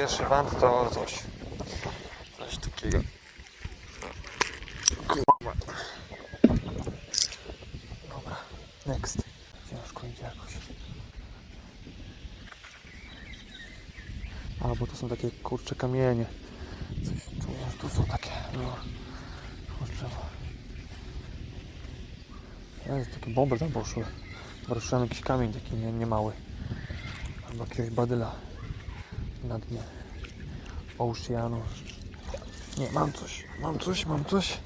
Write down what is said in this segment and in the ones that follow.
pierwszy wand to coś. Coś takiego. Kurwa. Dobra, next. Ciężko idzie jakoś. A, bo to są takie kurcze kamienie. Coś czuję, że tu są takie, no. Kurczę. Jest takie bomby tam poszły. Bo ruszyłem jakiś kamień taki nie, nie mały. Albo jakiegoś badyla na dnie oceanu. Nie, mam coś, mam coś, mam coś.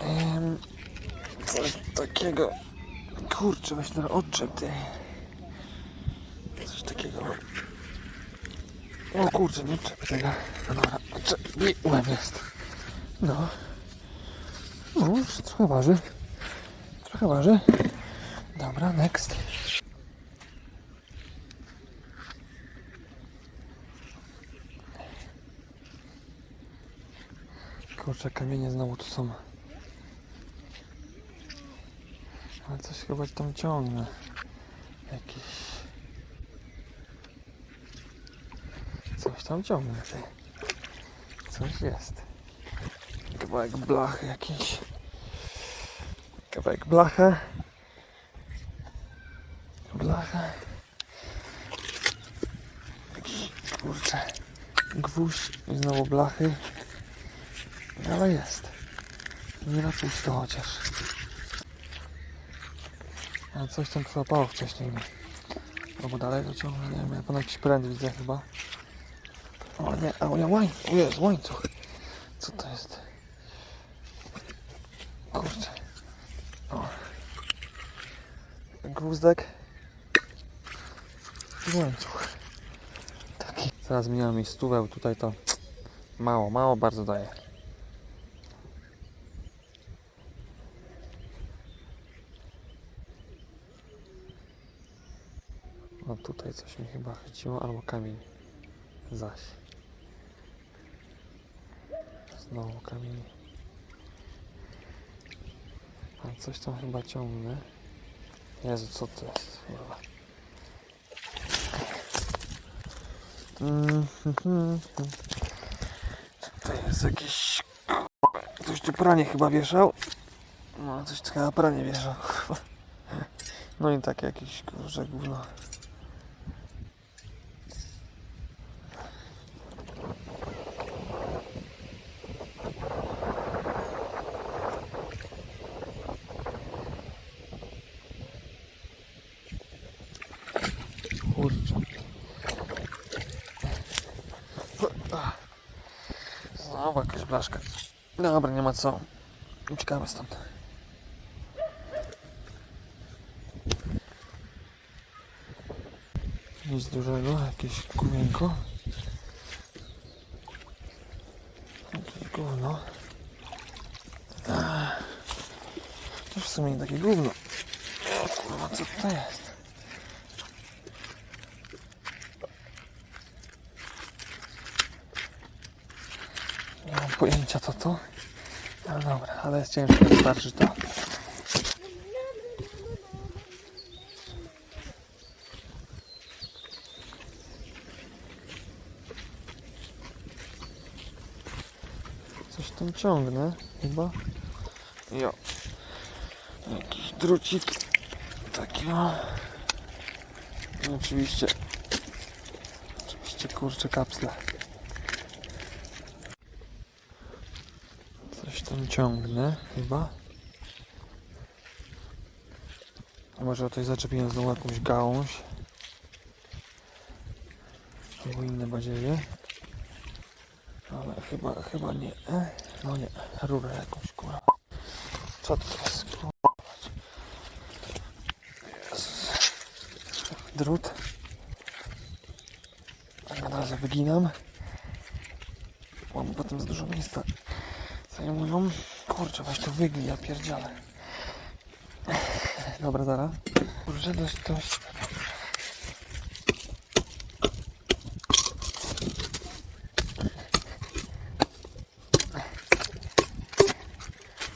Em, coś takiego. Kurczę, weź teraz odczep ty. Coś takiego. O kurczę, nie odczepię tego. No dobra, odczepiłem jest. No. No, już trochę waży. Trochę waży. Dobra, next. Kurczę, kamienie znowu tu są. Ale coś chyba tam ciągnę. Jakiś... Coś tam ciągnę, ty. Coś jest. Kawałek blachy jakiś. Kawałek blachy. Blacha. Jakiś, kurczę, gwóźdź i znowu blachy. Ale jest. Nie na pusto chociaż. A coś tam chrapało wcześniej mi. Albo dalej to nie wiem, ja ponad jakiś pręd widzę chyba. O nie, a nie, łańcuch, o jest, łańcuch. Co to jest? Kurczę. O. Grózdek. I łańcuch. Taki. Zaraz zmieniam mi stówę, tutaj to mało, mało bardzo daje. Tutaj coś mi chyba chwyciło, albo kamień. Zaś. Znowu kamień. A coś tam chyba ciągnę. Jezu, co to jest? Kurwa. Tutaj jest jakiś... Ktoś tu pranie chyba wieszał. No, coś takiego na pranie wieszał. No i takie jakieś kurze gówno. Kurczę. Blaszka. Dobra, nie ma co. Uciekamy stąd. Nic dużego, jakieś kumienko. Jakieś gówno. Ach, To w sumie nie takie gówno. O kurwa, co to jest? Nie mam pojęcia co to. No dobra, ale jest ciężko wystarczy to. Coś tam ciągnę chyba. Jo. Jakiś drucik. Taki o. I oczywiście. Oczywiście kurczę kapsle. Coś tam ciągnę chyba. A może tutaj zaczepiłem znowu jakąś gałąź. Albo inne badziewie. Ale chyba, chyba nie. No nie, rurę jakąś kurwa. Co to jest. Drut. Tak od razu wyginam. Mam potem za dużo miejsca zajmują. Kurczę, weź to wygli, ja pierdzielę. Dobra, zaraz. Kurczę, dość, dość.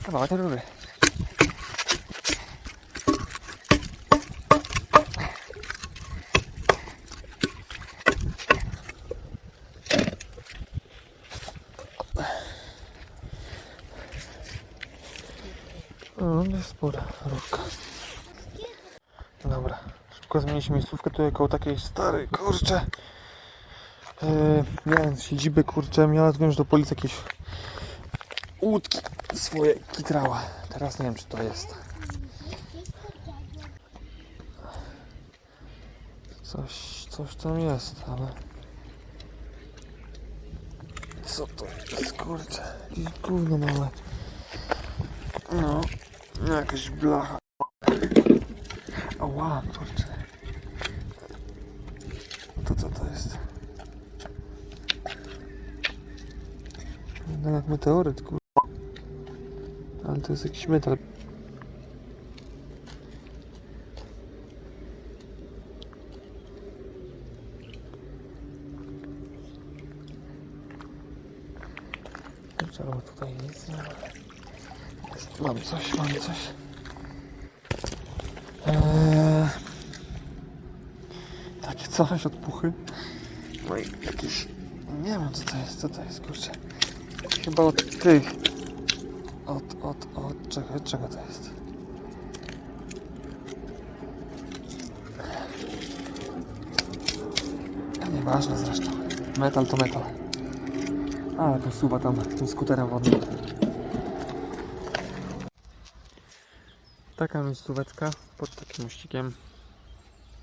Kawałek rury. Dość spora rurka. Dobra, szybko zmieniliśmy miejscówkę tutaj koło takiej starej, kurczę. Yy, miałem siedziby, kurczę, miała, wiem, że do policji jakieś łódki swoje kitrała. Teraz nie wiem, czy to jest. Coś, coś tam jest, ale... Co to jest, kurczę? Jakieś gówno małe. No, jakaś blacha. Ała, kurczę. To co to jest? No jak meteoryt, kur... Ale to jest jakiś metal. Kurczę, tutaj nic nie ma. Mam coś, mam coś. Eee, takie coś od puchy. No i jakieś... Nie wiem co to jest, co to jest, kurczę. Chyba od tych. Od, od, od czego, czego to jest? Nieważne zresztą. Metal to metal. Ale posuwa tam tym skuterem wodnym. Taka miejscóweczka pod takim mościkiem.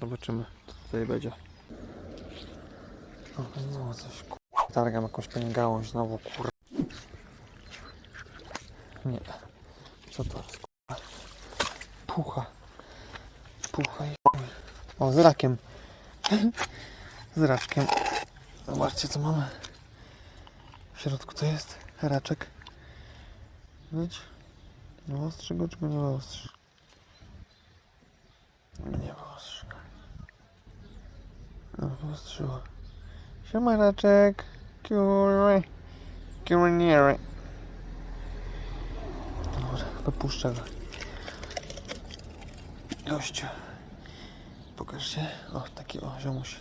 Zobaczymy, co tutaj będzie. O, no coś kur... Targam jakąś pewnie gałąź znowu, kur... Nie. Co to jest, kur... Pucha. Pucha i. O, z rakiem. z raczkiem. Zobaczcie, co mamy. W środku co jest? Raczek. Widź? Wyostrzy go, czy go nie wyostrzy? Nie wyostrzy. No, wyostrzyło. Siema, raczek. Kiury. Dobra, wypuszczę go. Gościu. Pokaż się. O, taki o, ziomuś.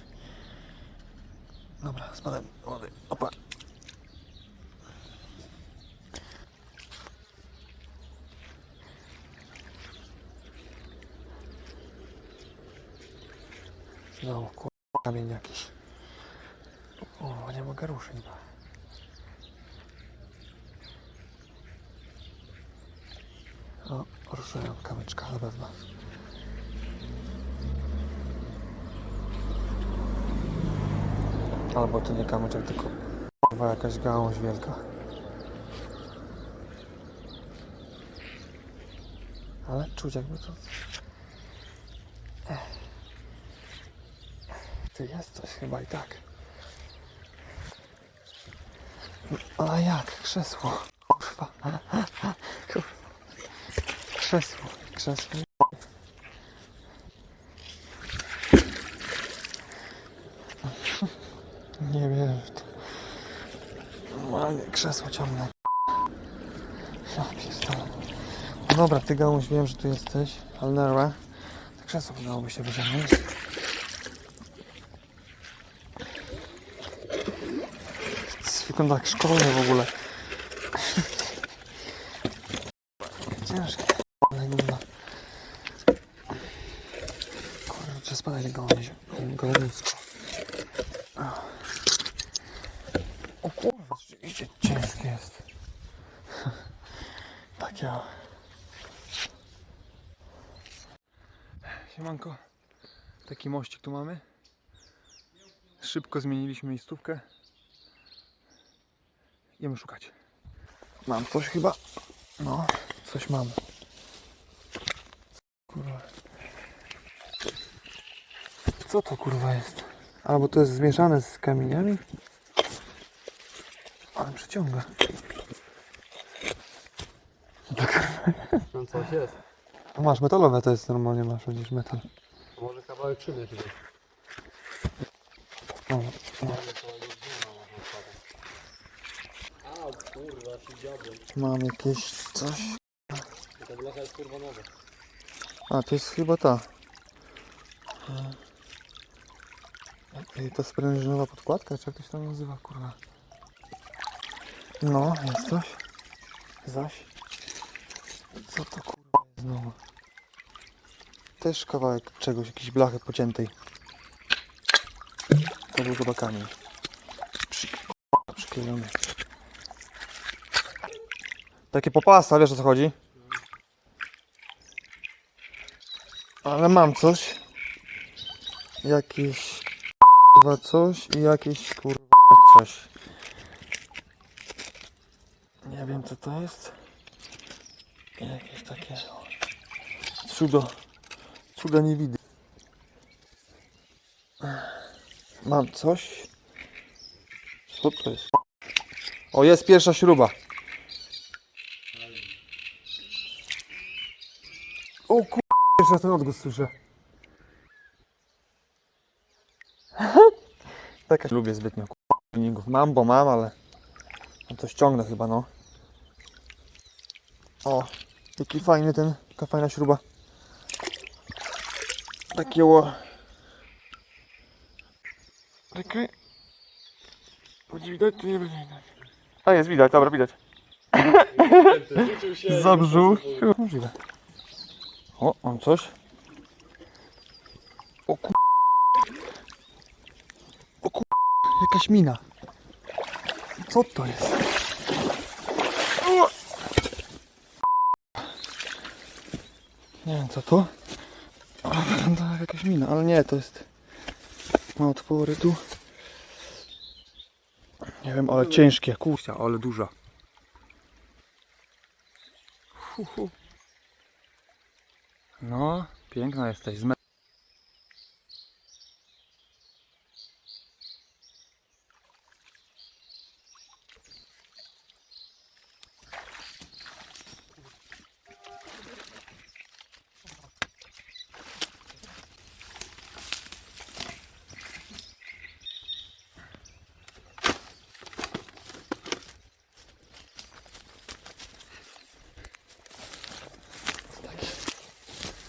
Dobra, spadam. Opa. Znowu kur... kamień jakiś. O, nie mogę ruszyć. O, ruszyłem kamyczka na pewno. Albo to nie kamyczek, tylko kurwa jakaś gałąź wielka. Ale czuć jakby to... Ty jest coś chyba i tak. No, A jak? Krzesło. Kurwa. Krzesło. Krzesło. Nie wierzę w to. Normalnie krzesło ciągnę. Ja pierdolę. No dobra, ty gałąź wiem, że tu jesteś, ale nerwa. To krzesło wydałoby się wyciągnąć. Wygląda jak szkolne w ogóle. Ciężkie. Gówno. Kurczę, spadaj gałęzi. Gałęzko. O kurwa, rzeczywiście ciężkie jest. Tak ja. Siemanko. Taki mościk tu mamy. Szybko zmieniliśmy miejscówkę. Idziemy szukać. Mam coś chyba. No, coś mam. Kurwa. Co to kurwa jest? Albo to jest zmieszane z kamieniami? Ale przyciąga. Tam coś jest. A masz metalowe to jest normalnie masz widzisz metal. Może kawałek szyny tutaj. O, o. A kurwa, się dziabłem. Mam jakieś coś. Ta blacha jest kurwa nowa. A, to jest chyba ta. I to sprężynowa podkładka, czy jak to się tam nazywa, kurwa. No, jest coś. Zaś. Co to kurwa jest znowu. Też kawałek czegoś, jakiejś blachy pociętej. To był chyba kamień. Przy... Przyklejony. Takie popasa, wiesz o co chodzi? Ale mam coś. Jakieś kurwa coś i jakieś kurwa coś. Nie wiem co to jest. Jakieś takie cudo. Cuda nie widzę. Mam coś. Co to jest? O, jest pierwsza śruba. O kur... Raz ten odgłos słyszę. Taka lubię zbytnio kur... Mam, bo mam, ale... Coś ciągnę chyba, no. O, jaki fajny ten, taka fajna śruba. Takie o. Czekaj. Będzie widać, czy nie będzie widać? A jest widać, dobra, widać. Rzucił się. Za brzuch. Możliwe. O, mam coś. O ku... O ku... Jakaś mina. Co to jest? Nie wiem co to. Wygląda jak jakaś mina, ale nie, to jest... Ma otwory tu. Nie wiem, ale ciężkie, kurczę, ale duża. Hu. No, piękna jesteś. Z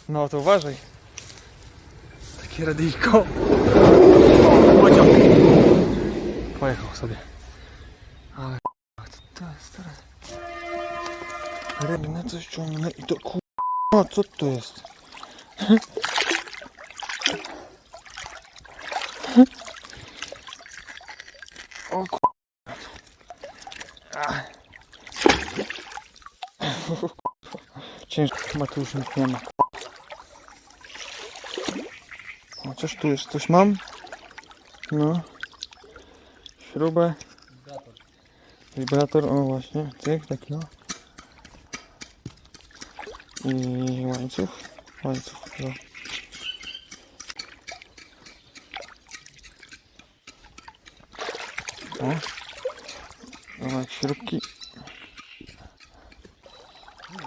No to uważaj. Takie radyjko. Pociąg. Pojechał sobie. Ale co to jest teraz? Rybne coś ciągnę i to ku... O, co to jest? O ku... Ciężko, nic nie ma. Chociaż tu już coś mam. No. Śrubę. Wibrator, o właśnie, cyk, taki no. I łańcuch. Łańcuch, no. O. Kawałek śrubki.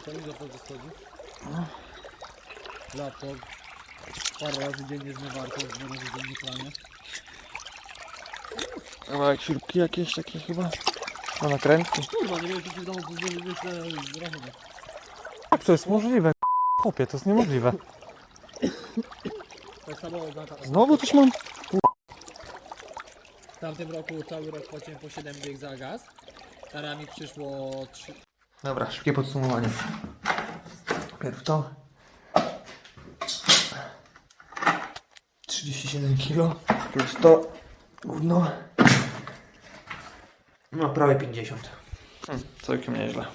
To ile to schodzi? Laptop. Parę razy dziennie zmywarką, dwa razy dziennie pranie. Kawałek śrubki jakieś takie chyba. Na nakrętki. Kurwa, nie wiem, czy ci w domu pozwoli wyślę rachunek. Jak to jest możliwe? Chłopie, to jest niemożliwe. Tak samo Agata. Znowu coś mam? W tamtym roku cały rok płaciłem po 7 dych za gaz. Teraz mi przyszło 3... Dobra, szybkie podsumowanie. Pierw to. 37 kg plus to gówno. No prawie 50. Hmm, całkiem nieźle.